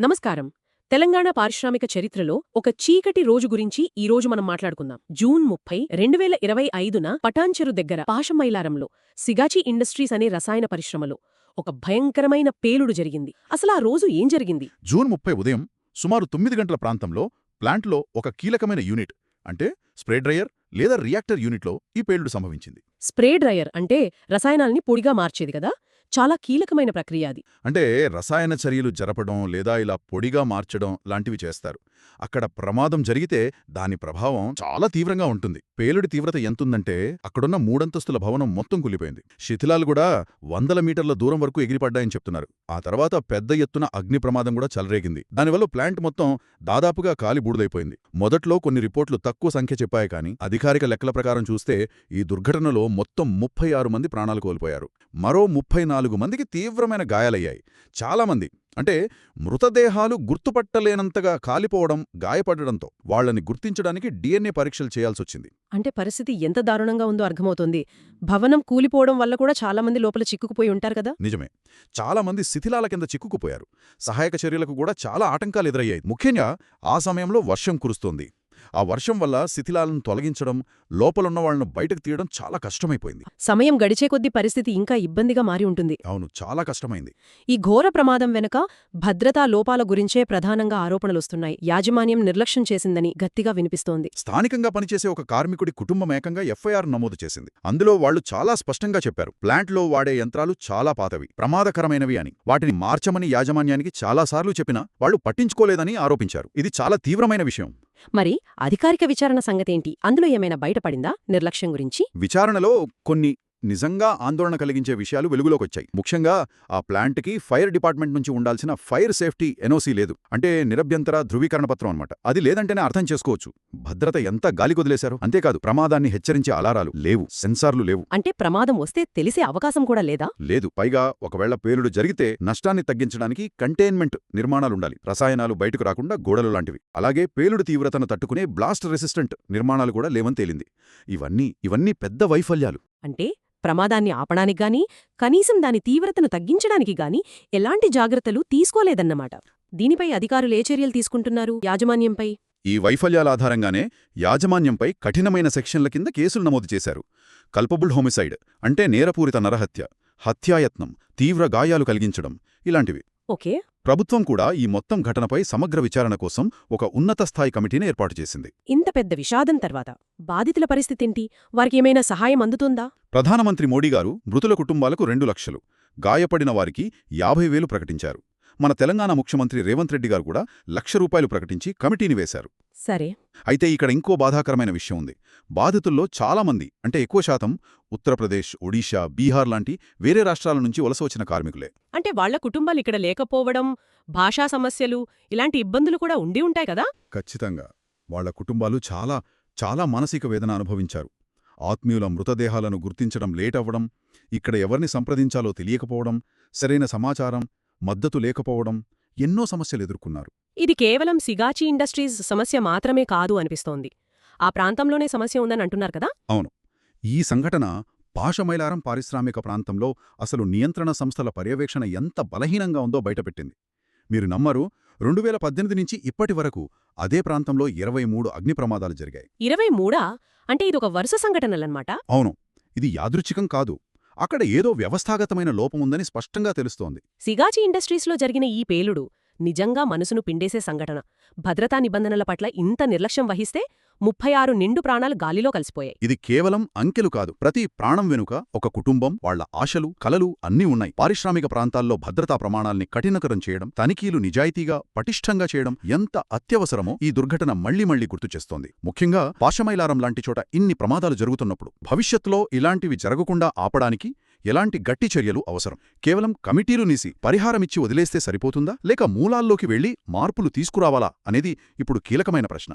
నమస్కారం. తెలంగాణ పారిశ్రామిక చరిత్రలో ఒక చీకటి రోజు గురించి ఈ రోజు మనం మాట్లాడుకుందాం. జూన్ ముప్పై రెండు వేల ఇరవై ఐదున పటాన్చెరు దగ్గర పాషమైలారంలో సిగాచి ఇండస్ట్రీస్ అనే రసాయన పరిశ్రమలో ఒక భయంకరమైన పేలుడు జరిగింది. అసలు ఆ రోజు ఏం జరిగింది? జూన్ ముప్పై ఉదయం సుమారు తొమ్మిది గంటల ప్రాంతంలో ప్లాంట్లో ఒక కీలకమైన యూనిట్ అంటే స్ప్రే డ్రయర్ లేదా రియాక్టర్ యూనిట్లో ఈ పేలుడు సంభవించింది. స్ప్రే డ్రయర్ అంటే రసాయనాల్ని పొడిగా మార్చేది కదా? చాలా కీలకమైన ప్రక్రియ అది. అంటే రసాయన చర్యలు జరపడం లేదా ఇలా పొడిగా మార్చడం లాంటివి చేస్తారు. అక్కడ ప్రమాదం జరిగితే దాని ప్రభావం చాలా తీవ్రంగా ఉంటుంది. పేలుడి తీవ్రత ఎంతుందంటే అక్కడున్న మూడంతస్తుల భవనం మొత్తం కూలిపోయింది శిథిలాలు కూడా వందల మీటర్ల దూరం వరకు ఎగిరిపడ్డాయని చెప్తున్నారు. ఆ తర్వాత పెద్ద ఎత్తున అగ్ని ప్రమాదం కూడా చలరేగింది. దానివల్ల ప్లాంట్ మొత్తం దాదాపుగా కాలి బూడిదైపోయింది. మొదట్లో కొన్ని రిపోర్ట్లు తక్కువ సంఖ్య చెప్పాయి కానీ అధికారిక లెక్కల ప్రకారం చూస్తే ఈ దుర్ఘటనలో మొత్తం ముప్పై ఆరు మంది ప్రాణాలు కోల్పోయారు. మరో ముప్పై నాలుగు మందికి తీవ్రమైన గాయాలయ్యాయి. చాలామంది అంటే మృతదేహాలు గుర్తుపట్టలేనంతగా కాలిపోవడం గాయపడడంతో వాళ్ళని గుర్తించడానికి డిఎన్ఏ పరీక్షలు చేయాల్సొచ్చింది. అంటే పరిస్థితి ఎంత దారుణంగా ఉందో అర్థమవుతోంది. భవనం కూలిపోవడం వల్ల కూడా చాలా మంది లోపల చిక్కుకుపోయి ఉంటారు కదా? నిజమే. చాలామంది శిథిలాల కింద చిక్కుకుపోయారు. సహాయక చర్యలకు కూడా చాలా ఆటంకాలు ఎదురయ్యాయి. ముఖ్యంగా ఆ సమయంలో వర్షం కురుస్తోంది. ఆ వర్షం వల్ల శిథిలాలను తొలగించడం లోపలున్న వాళ్ళను బయటకు తీయడం చాలా కష్టమైపోయింది. సమయం గడిచే కొద్దీ పరిస్థితి ఇంకా ఇబ్బందిగా మారి ఉంటుంది. అవును చాలా కష్టమైంది. ఈ ఘోర ప్రమాదం వెనుక భద్రతా లోపాల గురించే ప్రధానంగా ఆరోపణలొస్తున్నాయి యాజమాన్యం నిర్లక్ష్యం చేసిందని గట్టిగా వినిపిస్తోంది. స్థానికంగా పనిచేసే ఒక కార్మికుడి కుటుంబం ఏకంగా ఎఫ్ఐఆర్ నమోదు చేసింది. అందులో వాళ్ళు చాలా స్పష్టంగా చెప్పారు ప్లాంట్లో వాడే యంత్రాలు చాలా పాతవి ప్రమాదకరమైనవి అని. వాటిని మార్చమని యాజమాన్యానికి చాలాసార్లు చెప్పినా వాళ్ళు పట్టించుకోలేదని ఆరోపించారు. ఇది చాలా తీవ్రమైన విషయం. మరి అధికారిక విచారణ సంగతేంటి? అందులో ఏమైనా బయటపడిందా నిర్లక్ష్యం గురించి? విచారణలో కొన్ని నిజంగా ఆందోళన కలిగించే విషయాలు వెలుగులోకొచ్చాయి. ముఖ్యంగా ఆ ప్లాంట్కి ఫైర్ డిపార్ట్మెంట్ నుంచి ఉండాల్సిన ఫైర్ సేఫ్టీ ఎన్ఓసీ లేదు. అంటే నిరభ్యంతర ధృవీకరణ పత్రం అనమాట అది లేదంటేనే అర్థం చేసుకోవచ్చు. భద్రత ఎంత గాలికొదిలేశారు అంతేకాదు ప్రమాదాన్ని హెచ్చరించే అలారాలు లేవు. సెన్సార్లు లేవు. అంటే ప్రమాదం వస్తే తెలిసే అవకాశం కూడా లేదా? లేదు. పైగా ఒకవేళ పేలుడు జరిగితే నష్టాన్ని తగ్గించడానికి కంటైన్మెంట్ నిర్మాణాలుండాలి. రసాయనాలు బయటకు రాకుండా గోడలు లాంటివి. అలాగే పేలుడు తీవ్రతను తట్టుకునే బ్లాస్ట్ రెసిస్టెంట్ నిర్మాణాలు కూడా లేవని తేలింది. ఇవన్నీ ఇవన్నీ పెద్ద వైఫల్యాలు. అంటే ప్రమాదాన్ని ఆపడానికి గాని కనీసం దాని తీవ్రతను తగ్గించడానికి గాని ఎలాంటి జాగ్రత్తలు తీసుకోలేదన్నమాట. దీనిపై అధికారులు ఏ చర్యలు తీసుకుంటున్నారు? యాజమాన్యంపై? ఈ వైఫల్యాల ఆధారంగానే యాజమాన్యంపై కఠినమైన సెక్షన్ల కింద కేసులు నమోదు చేశారు. కల్పబుల్ హోమిసైడ్ అంటే నేరపూరిత నరహత్య హత్యాయత్నం తీవ్ర గాయాలు కలిగించడం ఇలాంటివి. ఓకే. ప్రభుత్వం కూడా ఈ మొత్తం ఘటనపై సమగ్ర విచారణ కోసం ఒక ఉన్నత స్థాయి కమిటీని ఏర్పాటు చేసింది. ఇంత పెద్ద విషాదం తర్వాత బాధితుల పరిస్థితేంటి? వారికి ఏమైనా సహాయం అందుతుందా? ప్రధానమంత్రి మోడీ గారు మృతుల కుటుంబాలకు రెండు లక్షలు గాయపడిన వారికి యాభై వేలు ప్రకటించారు. మన తెలంగాణ ముఖ్యమంత్రి రేవంత్ రెడ్డి గారు కూడా లక్ష రూపాయలు ప్రకటించి కమిటీని వేశారు. సరే. అయితే ఇక్కడ ఇంకో బాధాకరమైన విషయం ఉంది. బాధితుల్లో చాలామంది అంటే ఎక్కువ శాతం ఉత్తరప్రదేశ్ ఒడిషా బీహార్ లాంటి వేరే రాష్ట్రాల నుంచి వలస వచ్చిన కార్మికులే. అంటే వాళ్ళ కుటుంబాలు ఇక్కడ లేకపోవడం భాషా సమస్యలు ఇలాంటి ఇబ్బందులు కూడా ఉండి ఉంటాయి కదా? ఖచ్చితంగా. వాళ్ళ కుటుంబాలు చాలా చాలా మానసిక వేదన అనుభవించారు. ఆత్మీయుల మృతదేహాలను గుర్తించడం లేట్ అవ్వడం ఇక్కడ ఎవరిని సంప్రదించాలో తెలియకపోవడం సరైన సమాచారం మద్దతు లేకపోవడం ఎన్నో సమస్యలు ఎదుర్కొన్నారు. ఇది కేవలం సిగాచి ఇండస్ట్రీస్ సమస్య మాత్రమే కాదు అనిపిస్తోంది. ఆ ప్రాంతంలోనే సమస్య ఉందని అంటున్నారు కదా? అవును. ఈ సంఘటన పాషమైలారం పారిశ్రామిక ప్రాంతంలో అసలు నియంత్రణ సంస్థల పర్యవేక్షణ ఎంత బలహీనంగా ఉందో బయటపెట్టింది. మీరు నమ్మరు రెండు వేల పద్దెనిమిది నుంచి ఇప్పటి వరకు అదే ప్రాంతంలో ఇరవై మూడు అగ్ని ప్రమాదాలు జరిగాయి. ఇరవై మూడా? అంటే ఇదొక వరుస సంఘటనలన్నమాట? అవును. ఇది యాదృచ్ఛికం కాదు. అక్కడ ఏదో వ్యవస్థాగతమైన లోపముందని స్పష్టంగా తెలుస్తోంది. సిగాచి ఇండస్ట్రీస్లో జరిగిన ఈ పేలుడు నిజంగా మనసును పిండేసే సంఘటన. భద్రతా నిబంధనల పట్ల ఇంత నిర్లక్ష్యం వహిస్తే ముప్పై ఆరు నిండు ప్రాణాలు గాలిలో కలిసిపోయాయి. ఇది కేవలం అంకెలు కాదు. ప్రతి ప్రాణం వెనుక ఒక కుటుంబం వాళ్ళ ఆశలు కలలు అన్నీ ఉన్నాయి. పారిశ్రామిక ప్రాంతాల్లో భద్రతా ప్రమాణాల్ని కఠినకరం చేయడం తనిఖీలు నిజాయితీగా పటిష్టంగా చేయడం ఎంత అత్యవసరమో ఈ దుర్ఘటన మళ్ళీ మళ్ళీ గుర్తు చేస్తోంది. ముఖ్యంగా పాశమైలారం లాంటి చోట ఇన్ని ప్రమాదాలు జరుగుతున్నప్పుడు భవిష్యత్తులో ఇలాంటివి జరగకుండా ఆపడానికి ఎలాంటి గట్టి చర్యలు అవసరం? కేవలం కమిటీలు నీసి పరిహారమిచ్చి వదిలేస్తే సరిపోతుందా? లేక మూలాల్లోకి వెళ్ళి మార్పులు తీసుకురావాలా అనేది ఇప్పుడు కీలకమైన ప్రశ్న.